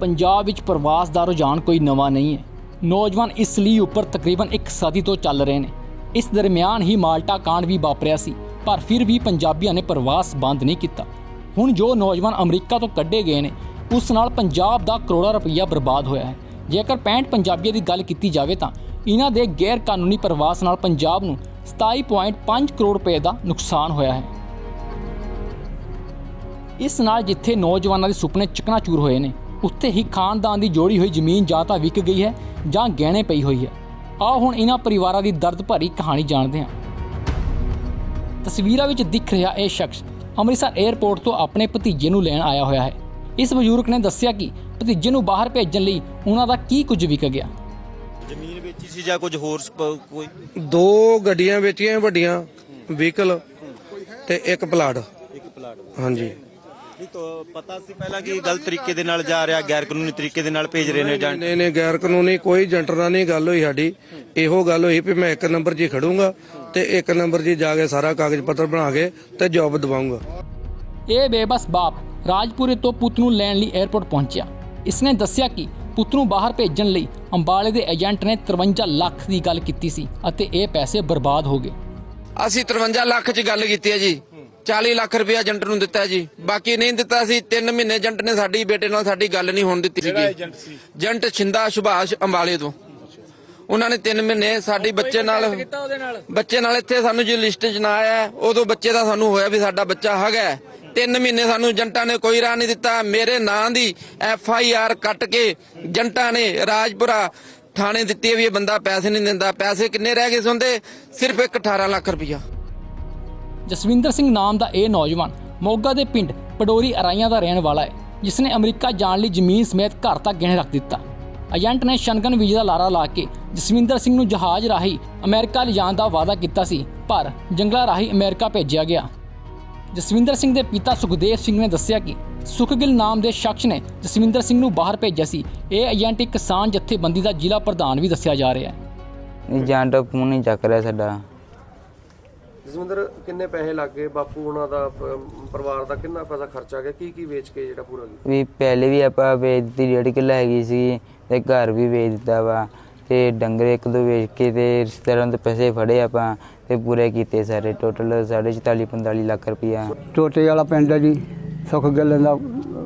ਪੰਜਾਬ ਵਿੱਚ ਪ੍ਰਵਾਸ ਦਾ ਰੁਝਾਨ ਕੋਈ ਨਵਾਂ ਨਹੀਂ ਹੈ। ਨੌਜਵਾਨ ਇਸ ਲਈ ਉੱਪਰ ਤਕਰੀਬਨ ਇੱਕ ਸਦੀ ਤੋਂ ਚੱਲ ਰਹੇ ਨੇ। ਇਸ ਦਰਮਿਆਨ ਹੀ ਮਾਲਟਾ ਕਾਂਡ ਵੀ ਵਾਪਰਿਆ ਸੀ, ਪਰ ਫਿਰ ਵੀ ਪੰਜਾਬੀਆਂ ਨੇ ਪ੍ਰਵਾਸ ਬੰਦ ਨਹੀਂ ਕੀਤਾ। ਹੁਣ ਜੋ ਨੌਜਵਾਨ ਅਮਰੀਕਾ ਤੋਂ ਕੱਢੇ ਗਏ ਨੇ, ਉਸ ਨਾਲ ਪੰਜਾਬ ਦਾ ਕਰੋੜਾਂ ਰੁਪਈਆ ਬਰਬਾਦ ਹੋਇਆ ਹੈ। ਜੇਕਰ 65 ਪੰਜਾਬੀਆਂ ਦੀ ਗੱਲ ਕੀਤੀ ਜਾਵੇ ਤਾਂ ਇਹਨਾਂ ਦੇ ਗੈਰ ਕਾਨੂੰਨੀ ਪ੍ਰਵਾਸ ਨਾਲ ਪੰਜਾਬ ਨੂੰ 27.5 ਕਰੋੜ ਰੁਪਏ ਦਾ ਨੁਕਸਾਨ ਹੋਇਆ ਹੈ। ਇਸ ਨਾਲ ਜਿੱਥੇ ਨੌਜਵਾਨਾਂ ਦੇ ਸੁਪਨੇ ਚਕਨਾਚੂਰ ਹੋਏ ਨੇ ਉੱਥੇ ਹੀ ਖਾਨਦਾਨ ਦੀ ਜੋੜੀ ਹੋਈ ਜ਼ਮੀਨ ਜਾਂ ਤਾਂ ਵਿਕ ਗਈ ਹੈ ਜਾਂ ਗਹਿਣੇ ਪਈ ਹੋਈ ਹੈ। ਆਓ ਹੁਣ ਇਹਨਾਂ ਪਰਿਵਾਰਾਂ ਦੀ ਦਰਦ ਭਰੀ ਕਹਾਣੀ ਜਾਣਦੇ ਹਾਂ। ਤਸਵੀਰਾਂ ਵਿੱਚ ਦਿਖ ਰਿਹਾ ਇਹ ਸ਼ਖਸ ਅੰਮ੍ਰਿਤਸਰ 에ਅਰਪੋਰਟ ਤੋਂ ਆਪਣੇ ਭਤੀਜੇ ਨੂੰ ਲੈਣ ਆਇਆ ਹੋਇਆ ਹੈ। ਇਸ ਬਜ਼ੁਰਗ ਨੇ ਦੱਸਿਆ ਕਿ ਭਤੀਜੇ ਨੂੰ ਬਾਹਰ ਭੇਜਣ ਲਈ ਉਹਨਾਂ ਦਾ ਕੀ ਕੁਝ ਵਿਕ ਗਿਆ। ਜ਼ਮੀਨ ਵੇਚੀ ਸੀ ਜਾਂ ਕੁਝ ਹੋਰ ਕੋਈ? ਦੋ ਗੱਡੀਆਂ ਵੇਚੀਆਂ ਵੱਡੀਆਂ ਵਹੀਕਲ ਤੇ ਇੱਕ ਪਲਾਟ। ਇੱਕ ਪਲਾਟ। ਹਾਂਜੀ। ਨਹੀਂ ਤਾਂ ਪਤਾ ਸੀ ਪਹਿਲਾਂ ਕਿ ਗਲਤ ਤਰੀਕੇ ਦੇ ਨਾਲ ਜਾ ਰਿਹਾ ਗੈਰ ਕਾਨੂੰਨੀ ਤਰੀਕੇ ਦੇ ਨਾਲ ਭੇਜ ਰਹੇ ਨੇ ਜਾਂ ਨਹੀਂ ਨਹੀਂ ਗੈਰ ਕਾਨੂੰਨੀ ਕੋਈ ਏਜੰਟ ਨਾਲ ਨਹੀਂ ਗੱਲ ਹੋਈ ਸਾਡੀ। ਇਹੋ ਗੱਲ ਹੋਈ ਵੀ ਮੈਂ ਇੱਕ ਨੰਬਰ 'ਚ ਖੜੂੰਗਾ ਤੇ ਇੱਕ ਨੰਬਰ 'ਚ ਜਾ ਕੇ ਸਾਰਾ ਕਾਗਜ਼ ਪੱਤਰ ਬਣਾ ਕੇ ਤੇ ਜੌਬ ਦਵਾਉਂਗਾ ਇਹ ਬੇਬਸ ਬਾਪ ਰਾਜਪੁਰੇ ਤੋਂ ਪੁੱਤ ਨੂੰ ਲੈਣ ਲਈ 에ਅਰਪੋਰਟ ਪਹੁੰਚਿਆ। ਇਸਨੇ ਦੱਸਿਆ ਕਿ ਪੁੱਤ ਨੂੰ ਬਾਹਰ ਭੇਜਣ ਲਈ ਅੰਬਾਲੇ ਦੇ ਏਜੰਟ ਨੇ 53 ਲੱਖ ਦੀ ਗੱਲ ਕੀਤੀ ਸੀ ਅਤੇ ਇਹ ਪੈਸੇ ਬਰਬਾਦ ਹੋ ਗਏ। ਅਸੀਂ 53 ਲੱਖ ਚ ਗੱਲ ਕੀਤੀ ਹੈ ਜੀ। 40 ਲੱਖ ਰੁਪਇਆ ਏਜੰਟ ਨੂੰ ਦਿੱਤਾ ਜੀ। ਬਾਕੀ ਨਹੀਂ ਦਿੱਤਾ ਸੀ 3 ਮਹੀਨੇ ਏਜੰਟ ਨੇ ਸਾਡੀ ਬੇਟੇ ਨਾਲ ਸਾਡੀ ਗੱਲ ਨਹੀਂ ਹੋਣ ਦਿੱਤੀ ਸੀਗੀ। ਏਜੰਟ ਸੀ? ਏਜੰਟ ਛਿੰਦਾ ਸੁਭਾਸ਼ ਅੰਬਾਲੇ ਤੋਂ। ਉਹਨਾਂ ਨੇ 3 ਮਹੀਨੇ ਸਾਡੀ ਬੱਚੇ ਨਾਲ ਬੱਚੇ ਨਾਲ ਇੱਥੇ ਸਾਨੂੰ ਜੀ ਲਿਸਟ 'ਚ ਨਾ ਆਇਆ ਹੈ, ਉਦੋਂ ਬੱਚੇ ਦਾ ਸਾਨੂੰ ਹੋਇਆ ਵੀ ਸਾਡਾ ਬੱਚਾ ਹੈਗਾ ਹੈ। ਤਿੰਨ ਮਹੀਨੇ ਸਾਨੂੰ ਏਜੰਟਾਂ ਨੇ ਕੋਈ ਰਾਹ ਨਹੀਂ ਦਿੱਤਾ। ਮੇਰੇ ਨਾਂ ਦੀ ਐਫ ਆਈ ਆਰ ਕੱਟ ਕੇ ਏਜੰਟਾਂ ਨੇ ਰਾਜਪੁਰਾ ਥਾਣੇ ਦਿੱਤੀ ਵੀ ਇਹ ਬੰਦਾ ਪੈਸੇ ਨਹੀਂ ਦਿੰਦਾ। ਪੈਸੇ ਕਿੰਨੇ ਰਹਿ ਗਏ ਸੁਣਦੇ ਸਿਰਫ ਇੱਕ 18 ਲੱਖ ਰੁਪਇਆ। ਜਸਵਿੰਦਰ ਸਿੰਘ ਨਾਮ ਦਾ ਇਹ ਨੌਜਵਾਨ ਮੋਗਾ ਦੇ ਪਿੰਡ ਪਡੋਰੀ ਅਰਾਈਆਂ ਦਾ ਰਹਿਣ ਵਾਲਾ ਹੈ ਜਿਸ ਨੇ ਅਮਰੀਕਾ ਜਾਣ ਲਈ ਜ਼ਮੀਨ ਸਮੇਤ ਘਰ ਤੱਕ ਗਹਿਣੇ ਰੱਖ ਦਿੱਤਾ। ਏਜੰਟ ਨੇ ਸ਼ਨਗਨ ਵੀਜ਼ਾ ਦਾ ਲਾਰਾ ਲਾ ਕੇ ਜਸਵਿੰਦਰ ਸਿੰਘ ਨੂੰ ਜਹਾਜ਼ ਰਾਹੀਂ ਅਮਰੀਕਾ ਲਿਜਾਣ ਦਾ ਵਾਅਦਾ ਕੀਤਾ ਸੀ, ਪਰ ਜੰਗਲਾਂ ਰਾਹੀਂ ਅਮਰੀਕਾ ਭੇਜਿਆ ਗਿਆ। ਜਸਵਿੰਦਰ ਸਿੰਘ ਦੇ ਪਿਤਾ ਸੁਖਦੇਵ ਸਿੰਘ ਨੇ ਦੱਸਿਆ ਕਿ ਸੁਖਗਿਲ ਨਾਮ ਦੇ ਸ਼ਖਸ ਨੇ ਜਸਵਿੰਦਰ ਸਿੰਘ ਨੂੰ ਬਾਹਰ ਭੇਜਿਆ ਸੀ। ਇਹ ਏਜੰਟ ਇੱਕ ਕਿਸਾਨ ਜਥੇਬੰਦੀ ਦਾ ਜ਼ਿਲ੍ਹਾ ਪ੍ਰਧਾਨ ਵੀ ਦੱਸਿਆ ਜਾ ਰਿਹਾ ਹੈ। ਏਜੰਟ ਫੋਨ ਨਹੀਂ ਚੱਕ ਰਿਹਾ ਸਾਡਾ। ਜਸਵਿੰਦਰ ਕਿੰਨੇ ਪੈਸੇ ਲੱਗ ਬਾਪੂ ਉਹਨਾਂ ਦਾ ਪ- ਪਰਿਵਾਰ ਦਾ ਕਿੰਨਾ ਪੈਸਾ ਖਰਚਾ ਗਿਆ? ਕੀ ਕੀ ਵੇਚ ਕੇ ਜਿਹੜਾ ਪੂਰਾ ਕੀਤਾ? ਵੀ ਪਹਿਲੇ ਵੀ ਆਪਾਂ ਵੇਚ ਦਿੱਤੀ ਡੇਢ ਕਿੱਲਾ ਹੈਗੀ ਸੀ ਤੇ ਘਰ ਵੀ ਵੇਚ ਦਿੱਤਾ ਵਾ। ਤੇ ਡੰਗਰ ਇੱਕ ਦੋ ਵੇਚ ਕੇ ਤੇ ਰਿਸ਼ਤੇਦਾਰਾਂ ਤੋਂ ਪੈਸੇ ਫੜੇ ਆਪਾਂ ਤੇ ਪੂਰੇ ਕੀਤੇ ਸਾਰੇ। ਟੋਟਲ 44 45 ਲੱਖ ਰੁਪਇਆ ਟੋਟੇ ਵਾਲਾ ਪਿੰਡ ਹੈ ਜੀ ਸੁਖ ਗੱਲ ਦਾ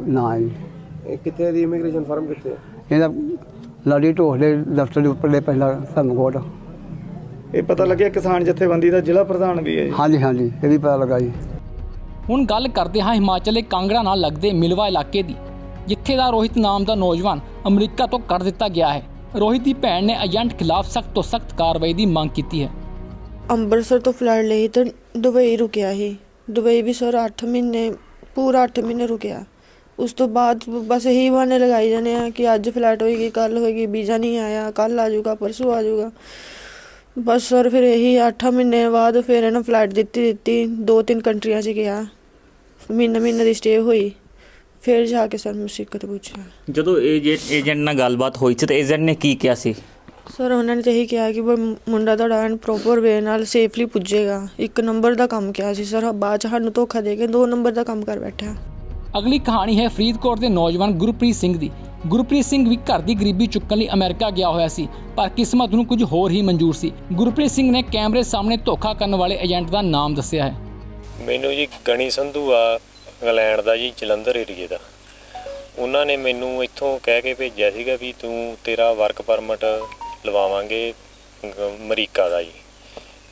ਨਾਂ ਹੈ ਜੀ। ਇਹ ਕਿੱਥੇ ਦੀ ਇਮੀਗ੍ਰੇਸ਼ਨ ਫਰਮ ਕਿੱਥੇ ਹੈ? ਇਹਦਾ ਲਾਡੀ ਢੋਹ ਦੇ ਦਫ਼ਤਰ ਦੇ ਉੱਪਰਲੇ ਪਹਿਲਾ ਧਰਮਕੋਟ ਇਹ ਪਤਾ ਲੱਗਿਆ ਕਿਸਾਨ ਜਥੇਬੰਦੀ ਦਾ ਜ਼ਿਲ੍ਹਾ ਪ੍ਰਧਾਨ ਵੀ ਹੈ ਜੀ। ਹਾਂਜੀ ਹਾਂਜੀ ਇਹ ਵੀ ਪਤਾ ਲੱਗਾ ਜੀ। ਹੁਣ ਗੱਲ ਕਰਦੇ ਹਾਂ ਹਿਮਾਚਲ ਦੇ ਕਾਂਗੜਾ ਨਾਲ ਲੱਗਦੇ ਮਿਲਵਾ ਇਲਾਕੇ ਦੀ ਜਿੱਥੇ ਦਾ ਰੋਹਿਤ ਨਾਮ ਦਾ ਨੌਜਵਾਨ ਅਮਰੀਕਾ ਤੋਂ ਕੱਢ ਦਿੱਤਾ ਗਿਆ ਹੈ। ਰੋਹਿਤ ਦੀ ਭੈਣ ਨੇ ਏਜੰਟ ਖਿਲਾਫ ਸਖਤ ਤੋਂ ਸਖਤ ਕਾਰਵਾਈ ਦੀ ਮੰਗ ਕੀਤੀ ਹੈ। ਅੰਮ੍ਰਿਤਸਰ ਤੋਂ ਫਲਾਈਟ ਲਈ ਤੇ ਦੁਬਈ ਰੁਕਿਆ ਸੀ। ਦੁਬਈ ਵੀ ਸਰ 8 ਮਹੀਨੇ ਪੂਰਾ 8 ਮਹੀਨੇ ਰੁਕਿਆ। ਉਸ ਤੋਂ ਬਾਅਦ ਬਸ ਇਹੀ ਬਹਾਨੇ ਲਗਾਈ ਜਾਂਦੇ ਆ ਕਿ ਅੱਜ ਫਲਾਈਟ ਹੋਏਗੀ ਕੱਲ ਹੋਏਗੀ ਵੀਜ਼ਾ ਨਹੀਂ ਆਇਆ ਕੱਲ ਆ ਜਾਊਗਾ ਪਰਸੋਂ ਆ ਜਾਊਗਾ। ਬਸ ਸਰ ਫਿਰ ਇਹੀ 8 ਮਹੀਨੇ ਬਾਅਦ ਫਿਰ ਇਹਨਾਂ ਫਲਾਈਟ ਦਿੱਤੀ ਦਿੱਤੀ। ਦੋ ਤਿੰਨ ਕੰਟਰੀਆਂ 'ਚ ਗਿਆ। ਮਹੀਨਾ ਮਹੀਨੇ ਦੀ ਸਟੇ ਹੋਈ। ਫਿਰ ਜਾ ਕੇ ਸਰ ਮੁਸੀਬਤ ਪੁੱਛਿਆ। ਜਦੋਂ ਏਜੰਟ ਏਜੰਟ ਨਾਲ ਗੱਲਬਾਤ ਹੋਈ ਸੀ ਤੇ ਏਜੰਟ ਨੇ ਕੀ ਕਿਹਾ ਸੀ? ਸਰ ਉਹਨਾਂ ਨੇ ਤਾਂ ਇਹੀ ਕਿਹਾ ਕਿ ਵੀ ਮੁੰਡਾ ਤੁਹਾਡਾ ਐਨ ਪ੍ਰੋਪਰ ਵੇ ਨਾਲ ਸੇਫਲੀ ਪੁੱਜੇਗਾ। ਇੱਕ ਨੰਬਰ ਦਾ ਕੰਮ ਕਿਹਾ ਸੀ ਸਰ। ਬਾਅਦ ਚ ਸਾਨੂੰ ਧੋਖਾ ਦੇ ਕੇ ਦੋ ਨੰਬਰ ਦਾ ਕੰਮ ਕਰ ਬੈਠਾ ਅਗਲੀ ਕਹਾਣੀ ਹੈ ਫਰੀਦਕੋਟ ਦੇ ਨੌਜਵਾਨ ਗੁਰਪ੍ਰੀਤ ਸਿੰਘ ਦੀ। ਗੁਰਪ੍ਰੀਤ ਸਿੰਘ ਵੀ ਘਰ ਦੀ ਗਰੀਬੀ ਚੁੱਕਣ ਲਈ ਅਮਰੀਕਾ ਗਿਆ ਹੋਇਆ ਸੀ, ਪਰ ਕਿਸਮਤ ਨੂੰ ਕੁਝ ਹੋਰ ਹੀ ਮਨਜ਼ੂਰ ਸੀ। ਗੁਰਪ੍ਰੀਤ ਸਿੰਘ ਨੇ ਕੈਮਰੇ ਸਾਹਮਣੇ ਧੋਖਾ ਕਰਨ ਵਾਲੇ ਏਜੰਟ ਦਾ ਨਾਮ ਦੱਸਿਆ ਹੈ। ਮੈਨੂੰ ਜੀ ਗਣੀ ਸੰਧੂ ਆ, ਇੰਗਲੈਂਡ ਦਾ ਜੀ, ਜਲੰਧਰ ਏਰੀਏ ਦਾ। ਉਹਨਾਂ ਨੇ ਮੈਨੂੰ ਇੱਥੋਂ ਕਹਿ ਕੇ ਭੇਜਿਆ ਸੀਗਾ ਵੀ ਤੂੰ ਤੇਰਾ ਵਰਕ ਪਰਮਿਟ ਲਵਾਵਾਂਗੇ ਅਮਰੀਕਾ ਦਾ ਜੀ।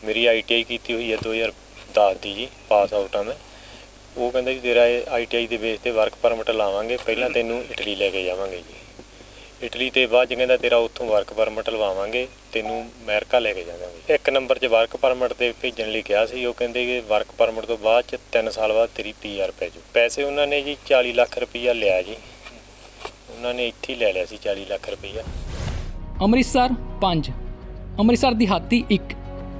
ਮੇਰੀ ਆਈਟੀਆਈ ਕੀਤੀ ਹੋਈ ਹੈ 2010 ਦੀ ਜੀ ਪਾਸ ਆਊਟ ਆ ਮੈਂ। ਉਹ ਕਹਿੰਦਾ ਜੀ ਤੇਰਾ ਆਈਟੀਆਈ ਦੇ ਬੇਸ ਤੇ ਵਰਕ ਪਰਮਿਟ ਲਾਵਾਂਗੇ ਪਹਿਲਾਂ ਤੈਨੂੰ ਇਟਲੀ ਲੈ ਕੇ ਜਾਵਾਂਗੇ ਜੀ। ਇਟਲੀ ਤੇ ਬਾਅਦ ਚ ਕਹਿੰਦਾ ਤੇਰਾ ਉੱਥੋਂ ਵਰਕ ਪਰਮਿਟ ਲਵਾਵਾਂਗੇ ਤੈਨੂੰ ਅਮਰੀਕਾ ਲੈ ਕੇ ਜਾਵਾਂਗੇ। ਇੱਕ ਨੰਬਰ 'ਚ ਵਰਕ ਪਰਮਿਟ ਤੇ ਭੇਜਣ ਲਈ ਕਿਹਾ ਸੀ ਉਹ ਕਹਿੰਦੇ ਕਿ ਵਰਕ ਪਰਮਿਟ ਤੋਂ ਬਾਅਦ ਚ 3 ਸਾਲ ਬਾਅਦ ਤੇਰੀ ਪੀਆਰ ਪੈ ਜੂ ਪੈਸੇ ਉਹਨਾਂ ਨੇ ਜੀ 40 ਲੱਖ ਰੁਪਈਆ ਲਿਆ ਜੀ। ਉਹਨਾਂ ਨੇ ਇੱਥੇ ਹੀ ਲੈ ਲਿਆ ਸੀ 40 ਲੱਖ ਰੁਪਈਆ। ਅੰਮ੍ਰਿਤਸਰ 5 ਅੰਮ੍ਰਿਤਸਰ ਦਿਹਾਤੀ 1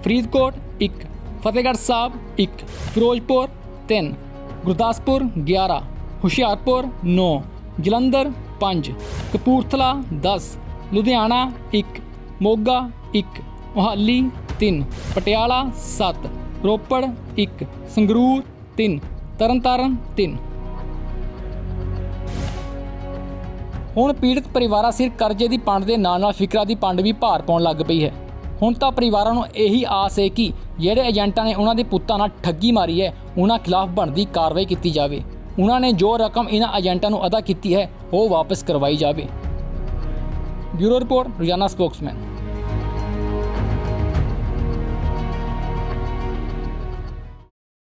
ਫਰੀਦਕੋਟ 1 ਫਤਿਹਗੜ੍ਹ ਸਾਹਿਬ 1 ਫਿਰੋਜ਼ਪੁਰ 3 ਗੁਰਦਾਸਪੁਰ 11 ਹੁਸ਼ਿਆਰਪੁਰ 9 ਜਲੰਧਰ 5 ਕਪੂਰਥਲਾ 10 ਲੁਧਿਆਣਾ 1 ਮੋਗਾ 1 ਮੋਹਾਲੀ 3 ਪਟਿਆਲਾ 7 ਰੋਪੜ 1 ਸੰਗਰੂਰ 3 ਤਰਨਤਾਰਨ 3 ਹੁਣ ਪੀੜਤ ਪਰਿਵਾਰਾਂ ਸਿਰ ਕਰਜ਼ੇ ਦੀ ਪੰਡ ਦੇ ਨਾਲ ਨਾਲ ਫਿਕਰਾਂ ਦੀ ਪੰਡ ਵੀ ਭਾਰ ਪਾਉਣ ਲੱਗ ਪਈ ਹੈ। ਹੁਣ ਤਾਂ ਪਰਿਵਾਰਾਂ ਨੂੰ ਇਹੀ ਆਸ ਹੈ ਕਿ ਜਿਹੜੇ ਏਜੰਟਾਂ ਨੇ ਉਹਨਾਂ ਦੇ ਪੁੱਤਾਂ ਨਾਲ ਠੱਗੀ ਮਾਰੀ ਹੈ, ਉਹਨਾਂ ਖਿਲਾਫ ਬਣਦੀ ਕਾਰਵਾਈ ਕੀਤੀ ਜਾਵੇ। ਉਹਨਾਂ ਨੇ ਜੋ ਰਕਮ ਇਹਨਾਂ ਏਜੰਟਾਂ ਨੂੰ ਅਦਾ ਕੀਤੀ ਹੈ, ਉਹ ਵਾਪਸ ਕਰਵਾਈ ਜਾਵੇ। Bureau report, Rozana Spokesman.